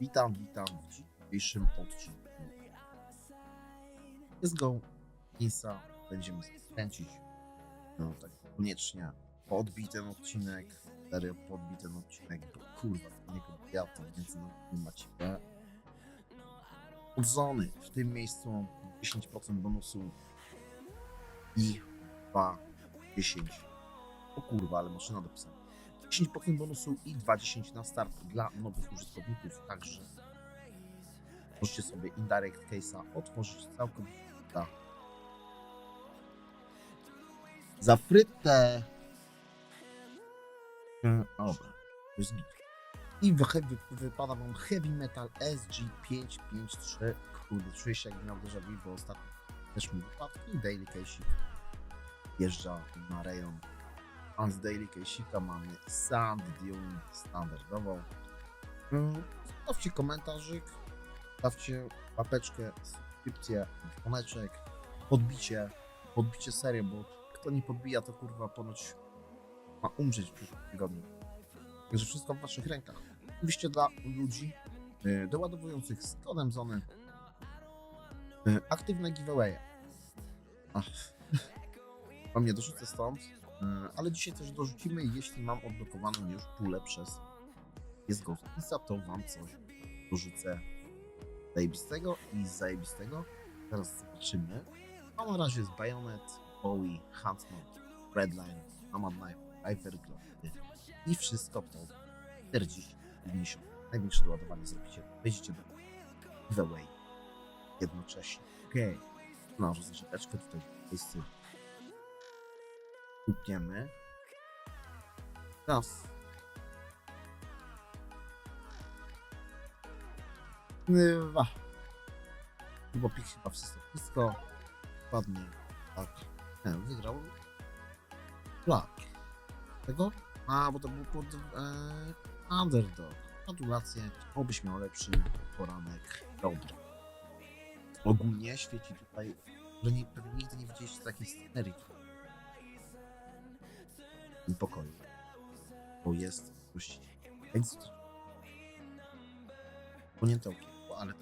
Witam, witam w dzisiejszym odcinku. Jest go Insa. Będziemy skręcić. No tak koniecznie podbij ten odcinek. Serio podbij ten odcinek, bo kurwa, z niego ja to między nami macie. Udzony w tym miejscu 10% bonusu i 2, 10. O kurwa, ale maszyna do pisania. 10% bonusu i 2,10 na start dla nowych użytkowników, także możecie sobie Indirect Case'a otworzyć całkowicie za, frytę. Dobra, to jest git. I wy, wy, wypada wam Heavy Metal SG553. Kurde, czuję się jakbym miał déjà bo ostatnio też mi wypadł. I Daily Case'ik jeżdża na rejon z Daily Case'ika mamy Sand Dune standardową. Mm, Zostawcie komentarzyk, stawcie łapeczkę, subskrypcję, dzwoneczek, podbicie, podbicie serię, bo kto nie podbija, to kurwa ponoć ma umrzeć w przyszłym tygodniu. Także wszystko w waszych rękach. Oczywiście dla ludzi y, doładowujących z kodem Zony y, aktywne giveawaye. Ach. Wam nie dorzucę stąd, Ale dzisiaj coś dorzucimy, jeśli mam odblokowaną już pulę przez jest Ghostpisa, to wam coś dorzucę zajebistego i zajebistego. Teraz zobaczymy. A na razie jest Bayonet, Bowie, Huntsman, Redline, Hamad Knife, Hyper Glove i wszystko to 40 50. Największe doładowanie zrobicie. Wejdziecie do giveaway jednocześnie. Okej. Okay. No, że zaczepeczkę tutaj Kupniemy. Raz. Dwa. Chyba pik chyba wszystko. Ładnie. Tak. Nie, wygrał. Black. Tego? A, bo to był pod e, underdog. Gratulacje. Obyś miał lepszy poranek. Dobra. Ogólnie świeci tutaj, że nie, pewnie nigdy nie widzieliście takiej scenerii tym pokoju. Bo jest dość ekstra. Ponięte okienko, ale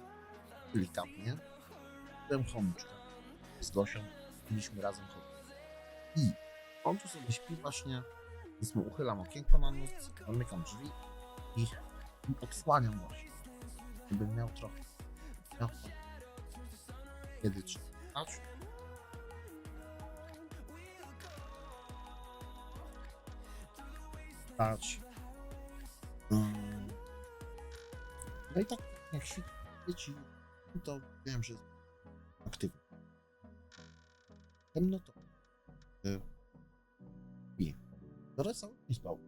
delikatnie. Byłem chomiczka. Z Gosią mieliśmy razem chodzić. I on tu sobie śpi właśnie, więc mu uchylam okienko na noc, zamykam drzwi i odsłaniam właśnie. Żebym miał trochę. Miał trochę. Kiedy spać. Mm. No i tak jak świeci, to wiem, że aktywny. Temno to. I. Teraz cały nie spał.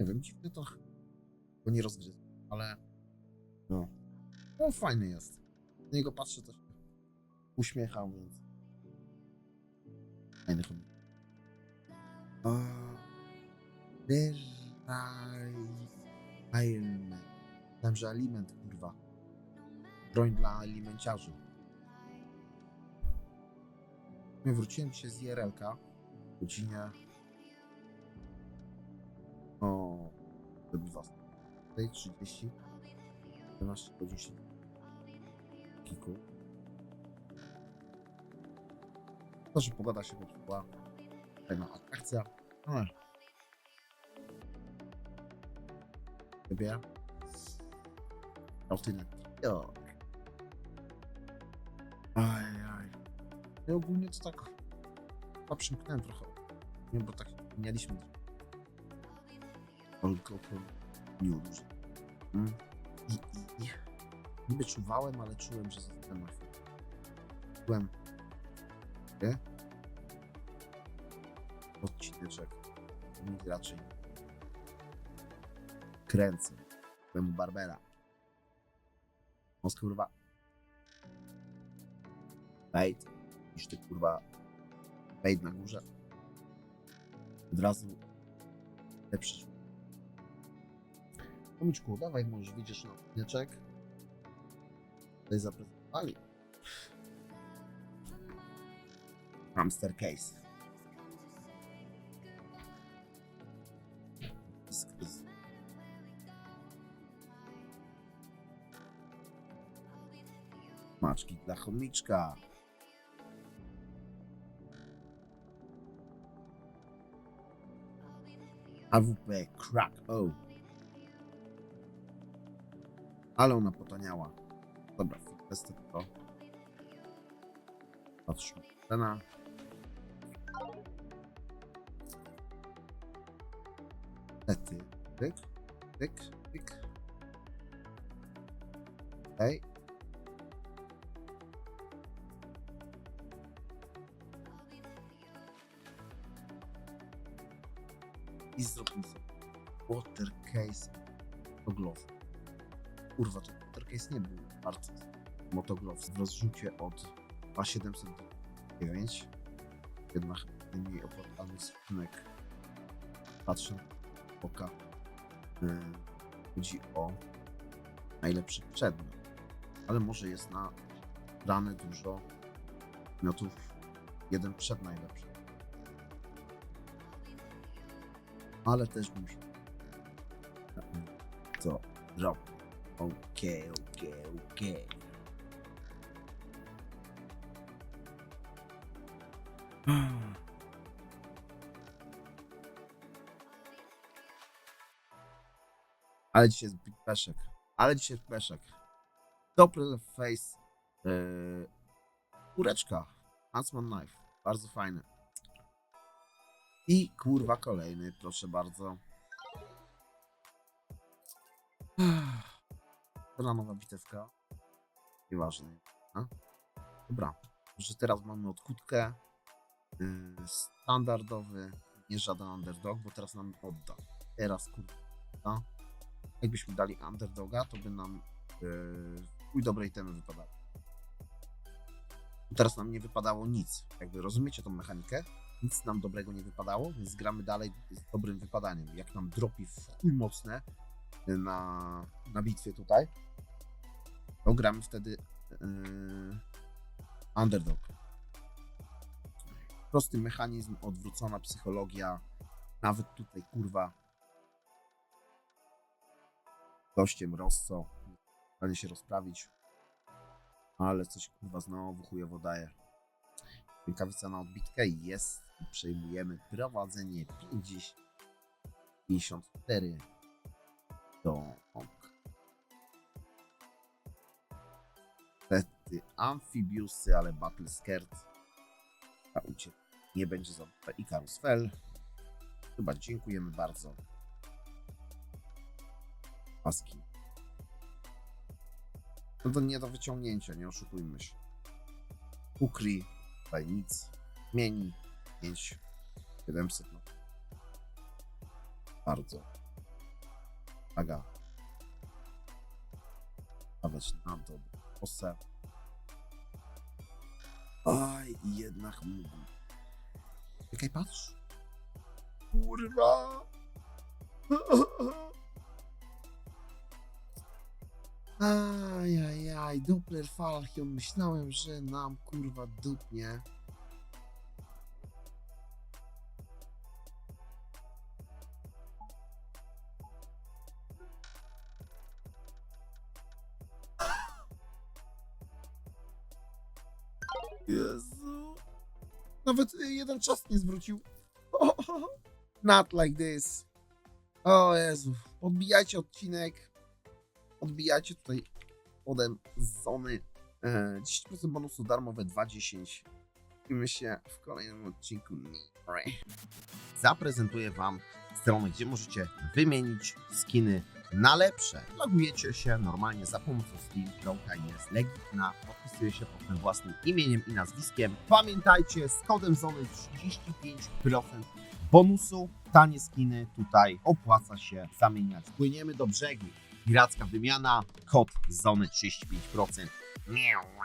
Nie wiem, dziwne to. Bo nie rozgryzł, ale. No. No fajny jest. Na niego patrzę, się uśmiecham, więc. Fajny chomik. Aliment. Myślałem, że aliment, kurwa. Broń dla alimenciarzy. Wróciłem się z IRL-ka w godzinie... O... Chyba 30. 12 godzin się... Kiku. To, że pogoda się popsuła. Fajna atrakcja. Ale Autynek. Jo. Aj, aj. Ja ogólnie to tak chyba przymknąłem trochę. Nie, bo tak mieliśmy alkohol nie dużo. Mm. I, i, I niby czuwałem, ale czułem, że zostanę na chwilę. Czułem. Nie? Odcineczek. Nikt raczej kręcę. Byłem u Barbera. No kurwa. Bait. Niż ty kurwa. Bait na górze. Od razu lepszy. Komiczku, dawaj, może widzisz na odcineczek. Tutaj zaprezentowali. Hamster case. Maczki dla chomiczka. AWP Crack O. Ale ona potaniała. Dobra, testy to. Patrzmy. Cena. Tety. Tyk, tyk, tyk. Okej. I zróbmy sobie water case motoglow. Kurwa, to water case nie był bardzo motoglow w rozrzucie od 2709. Jednak najmniej opłacalny skunek patrzę oka. Yy, chodzi o najlepszy przedmiot. Ale może jest na dane dużo miotów jeden przed najlepszym. Ale też się co robił. Okej, okej, okej. Ale dzisiaj jest peszek. Ale dzisiaj jest peszek. Doppler face. Yy, kureczka. Huntsman knife. Bardzo fajny. I kurwa kolejny, proszę bardzo. To nowa bitewka. Nieważne. A? Dobra. Że teraz mamy odkutkę. Yy, standardowy. Nie żaden underdog, bo teraz nam odda. Teraz kurwa. Jakbyśmy dali underdoga, to by nam yy, chuj dobrej temy wypadały. Teraz nam nie wypadało nic. Jakby rozumiecie tą mechanikę? Nic nam dobrego nie wypadało, więc gramy dalej z dobrym wypadaniem. Jak nam dropi w chuj mocne na, na bitwie tutaj, to gramy wtedy yy, underdog. Prosty mechanizm, odwrócona psychologia. Nawet tutaj kurwa gościem Rosso. Stanie się rozprawić. Ale coś kurwa znowu chujowo daje. Rękawica na odbitkę jest przejmujemy prowadzenie 50 54 do Niestety amfibiusy, ale Battle Skirt a uciek nie będzie za Icarus Fell. Chyba dziękujemy bardzo. Paski. No to nie do wyciągnięcia, nie oszukujmy się. Ukry, tutaj nic. Mieni, 5, 700. No. Bardzo. Aga. Dawać nam to osę. Oj, i jednak mógł. Czekaj, patrz. Kurwa. Ajajaj, Doppler Falchion. Myślałem, że nam kurwa dupnie. Jezu. Nawet y, jeden czas nie zwrócił. Not like this. O Jezu. Odbijajcie odcinek. Odbijajcie tutaj podem z zony. E, 10% bonusu darmowe 2.10. Widzimy się w kolejnym odcinku. Zaprezentuję Wam stronę, gdzie możecie wymienić skiny na lepsze. Logujecie się normalnie za pomocą Steam, droga jest legitna, podpisuje się pod tym własnym imieniem i nazwiskiem. Pamiętajcie, z kodem ZONY 35% bonusu, tanie skiny tutaj opłaca się zamieniać. Płyniemy do brzegu. Piracka wymiana, kod ZONY 35%. Miau.